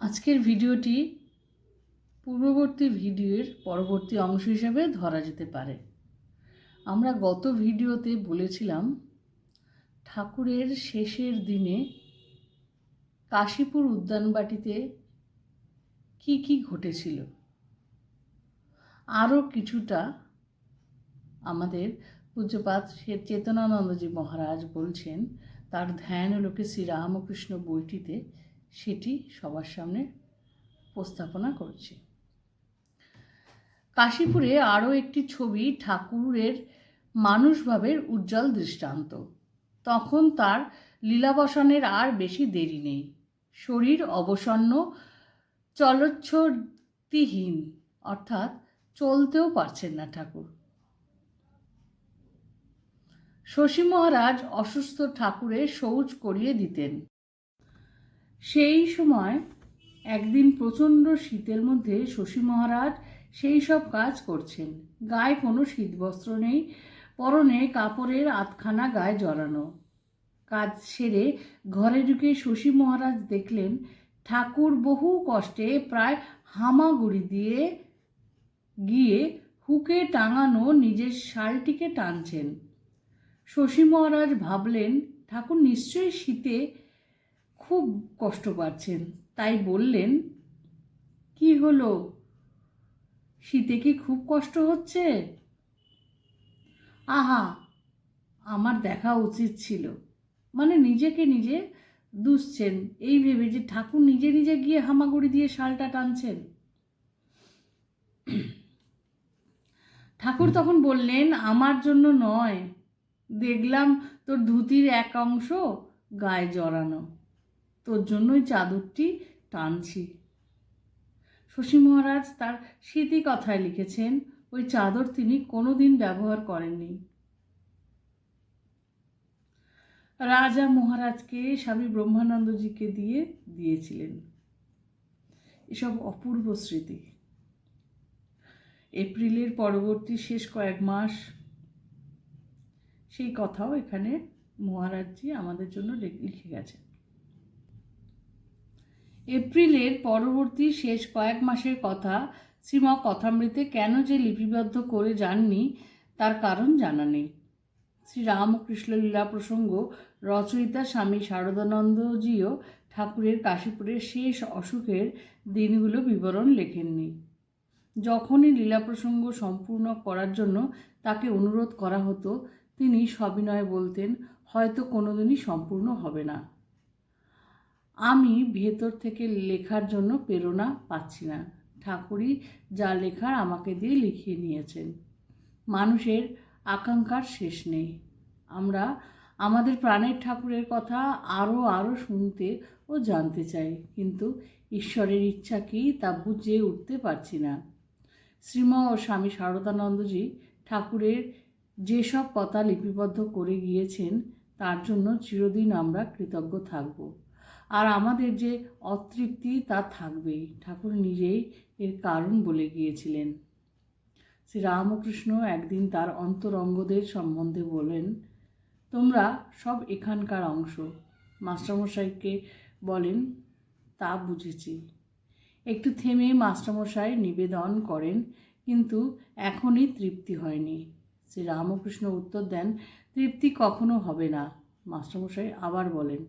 আজকের ভিডিওটি পূর্ববর্তী ভিডিওর পরবর্তী অংশ হিসেবে ধরা যেতে পারে। আমরা গত ভিডিওতে বলেছিলাম, ঠাকুরের শেষের দিনে কাশীপুর উদ্যানবাটিতে কি কি ঘটেছিল? আরও কিছুটা আমাদের পূজ্যপাত চেতনানন্দজি মহারাজ বলছেন, তার ধ্যান লোকে শ্রীরামকৃষ্ণ বইটিতে সেটি সবার সামনে উপস্থাপনা করছে। কাশীপুরে আরও একটি ছবি ঠাকুরের মানুষভাবের উজ্জ্বল দৃষ্টান্ত। তখন তার লীলাবসনের আর বেশি দেরি নেই। শরীর অবসন্ন চলচ্ছতিহীন অর্থাৎ চলতেও পারছেন না ঠাকুর। শশী মহারাজ অসুস্থ ঠাকুরের শৌচ করিয়ে দিতেন। সেই সময় একদিন প্রচণ্ড শীতের মধ্যে শশী মহারাজ সেই সব কাজ করছেন। গায়ে কোনো শীতবস্ত্র নেই, পরনে কাপড়ের আধখানা গায়ে জড়ানো। কাজ সেরে ঘরে ঢুকে শশী মহারাজ দেখলেন, ঠাকুর বহু কষ্টে প্রায় হামাগুড়ি দিয়ে গিয়ে হুকে টাঙানো নিজের শালটিকে টানছেন। শশী মহারাজ ভাবলেন, ঠাকুর নিশ্চয়ই শীতে খুব কষ্ট পাচ্ছেন। তাই বললেন, কি হলো? শীতে কি খুব কষ্ট হচ্ছে? আহা, আমার দেখা উচিত ছিল। মানে নিজেকে নিজে দুষছেন। এই ভেবে যে ঠাকুর নিজে নিজে গিয়ে হামাগুড়ি দিয়ে শালটা টানছেন? ঠাকুর তখন বললেন, আমার জন্য নয়। দেখলাম তোর ধুতির এক অংশ গায়ে জড়ানো। তোর জন্যই চাদরটি টানছি। শশী মহারাজ তার স্মৃতি কথায় লিখেছেন, ওই চাদর তিনি কোনোদিন ব্যবহার করেননি। রাজা মহারাজকে স্বামী ব্রহ্মানন্দজিকে দিয়ে দিয়েছিলেন। এসব অপূর্ব স্মৃতি। এপ্রিলের পরবর্তী শেষ কয়েক মাস, সেই কথাও এখানে মহারাজজি আমাদের জন্য লিখে গেছেন। এপ্রিলের পরবর্তী শেষ কয়েক মাসের কথা শ্রীম কথামৃতে কেন যে লিপিবদ্ধ করে যাননি, তার কারণ জানা নেই। শ্রী রামকৃষ্ণ লীলা প্রসঙ্গ রচয়িতা স্বামী শারদানন্দজিও ঠাকুরের কাশীপুরের শেষ অসুখের দিনগুলো বিবরণ লেখেননি। যখনই লীলা প্রসঙ্গ সম্পূর্ণ করার জন্য তাকে অনুরোধ করা হতো, তিনি সবিনয় বলতেন, হয়তো কোনোদিনই সম্পূর্ণ হবে না। আমি ভেতর থেকে লেখার জন্য প্রেরণা পাচ্ছি না। ঠাকুরই যা লেখার আমাকে দিয়ে লিখিয়ে নিয়েছেন। মানুষের আকাঙ্ক্ষার শেষ নেই। আমরা আমাদের প্রাণের ঠাকুরের কথা আরও আরও শুনতে ও জানতে চাই, কিন্তু ঈশ্বরের ইচ্ছা কি তা বুঝে উঠতে পারছি না। শ্রীম ও স্বামী শারদানন্দজি ঠাকুরের যেসব কথা লিপিবদ্ধ করে গিয়েছেন, তার জন্য চিরদিন আমরা কৃতজ্ঞ থাকব। আর আমাদের যে অতৃপ্তি তা থাকবেই ঠাকুর নিজেই এর কারণ বলে গিয়েছিলেন। শ্রী রামকৃষ্ণ একদিন তার অন্তরঙ্গদের সম্বন্ধে বলেন, তোমরা সব এখানকার অংশ। মাস্টারমশাইকে বলেন, তা বুঝেছি। একটু থেমে মাস্টারমশাই নিবেদন করেন, কিন্তু এখনই তৃপ্তি হয়নি। শ্রী রামকৃষ্ণ উত্তর দেন, তৃপ্তি কখনো হবে না। মাস্টারমশাই আবার বলেন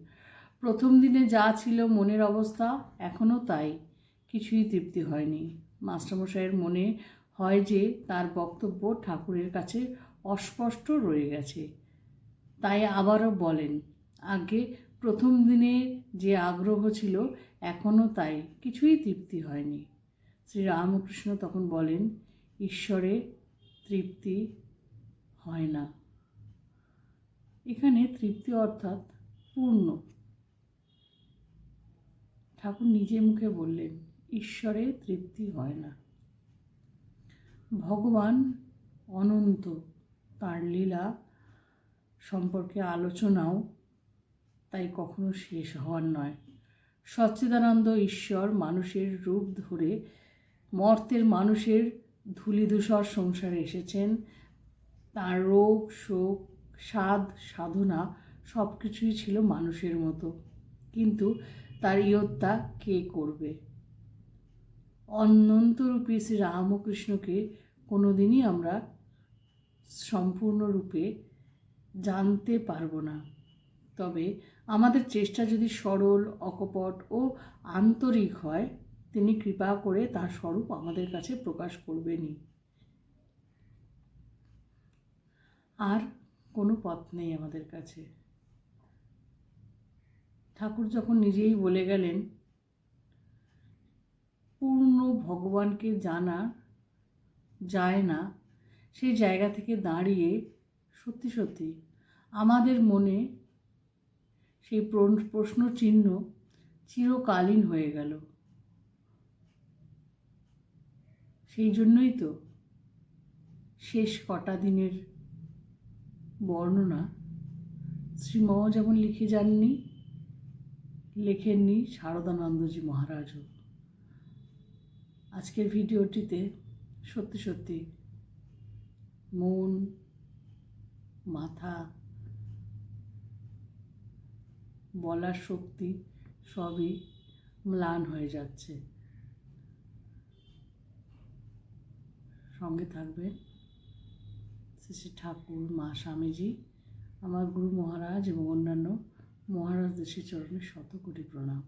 প্রথম দিনে যা ছিল মনের অবস্থা এখনও তাই। কিছুই তৃপ্তি হয়নি। মাস্টারমশাইয়ের মনে হয় যে তার বক্তব্য ঠাকুরের কাছে অস্পষ্ট রয়ে গেছে। তাই আবারও বলেন, আগে প্রথম দিনে যে আগ্রহ ছিল এখনও তাই, কিছুই তৃপ্তি হয়নি। শ্রী রামকৃষ্ণ তখন বলেন, ঈশ্বরে তৃপ্তি হয় না। এখানে তৃপ্তি অর্থাৎ পূর্ণ। ঠাকুর নিজে মুখে বললেন, ঈশ্বরে তৃপ্তি হয় না। ভগবান অনন্ত, তার লীলা সম্পর্কে আলোচনাও তাই কখনো শেষ হওয়ার নয়। সচ্চিদানন্দ ঈশ্বর মানুষের রূপ ধরে মর্তের মানুষের ধূলিধূসর সংসারে এসেছেন। তার রোগ, শোক, স্বাদ, সাধনা সব কিছুই ছিল মানুষের মতো। কিন্তু তার ইয়ত্তা কে করবে? অনন্তরূপী শ্রী রামকৃষ্ণকে কোনোদিনই আমরা সম্পূর্ণরূপে জানতে পারব না। তবে আমাদের চেষ্টা যদি সরল, অকপট ও আন্তরিক হয়, তিনি কৃপা করে তার স্বরূপ আমাদের কাছে প্রকাশ করবেনই। আর কোনো পথ নেই আমাদের কাছে। ঠাকুর যখন নিজেই বলে গেলেন, পূর্ণ ভগবানকে জানা যায় না সেই জায়গা থেকে দাঁড়িয়ে সত্যি সত্যি আমাদের মনে সেই প্রশ্ন চিহ্ন চিরকালীন হয়ে গেল। সেই জন্যই তো শেষ কটা দিনের বর্ণনা শ্রীম যেমন লিখে যাননি লেখেননি শারদানন্দজি মহারাজও আজকের ভিডিওটিতে সত্যি সত্যি মন, মাথা, বলার শক্তি সবই ম্লান হয়ে যাচ্ছে। সঙ্গে থাকবেন শ্রী ঠাকুর, মা স্বামীজি, আমার গুরু মহারাজ এবং অন্যান্য মহারাজ দেশের চরণে শত কোটি প্রণাম।